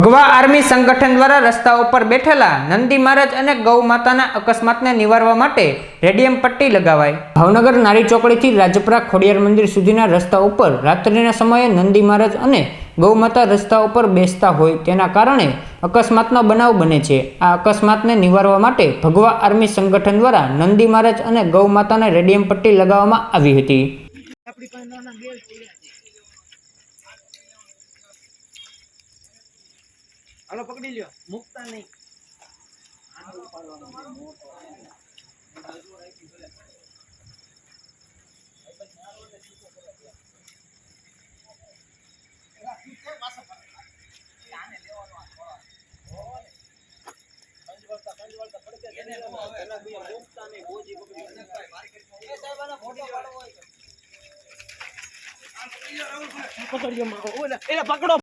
ભગવા આર્મી સંગઠન દ્વારા રસ્તા ઉપર બેઠેલા નંદી મહારાજ અને ગૌ માતાના અકસ્માતને નિવારવા માટે રેડિયમ પટ્ટી લગાવાય ભાવનગર નારી ચોકડીથી રાજપરા ખોડિયાર મંદિર સુધીના રસ્તા ઉપર રાત્રિના સમયે નંદી મહારાજ અને ગૌ માતા રસ્તા ઉપર બેસતા હોય તેના કારણે અકસ્માતનો બનાવ બને છે. આ અકસ્માતને નિવારવા માટે ભગવા આર્મી સંગઠન દ્વારા નંદી મહારાજ અને ગૌ માતાને રેડિયમ પટ્ટી લગાવવામાં આવી હતી. હાલો પકડી લ્યો. મુકતા નહીં. પકડ્યો ઓલા, એને પકડો.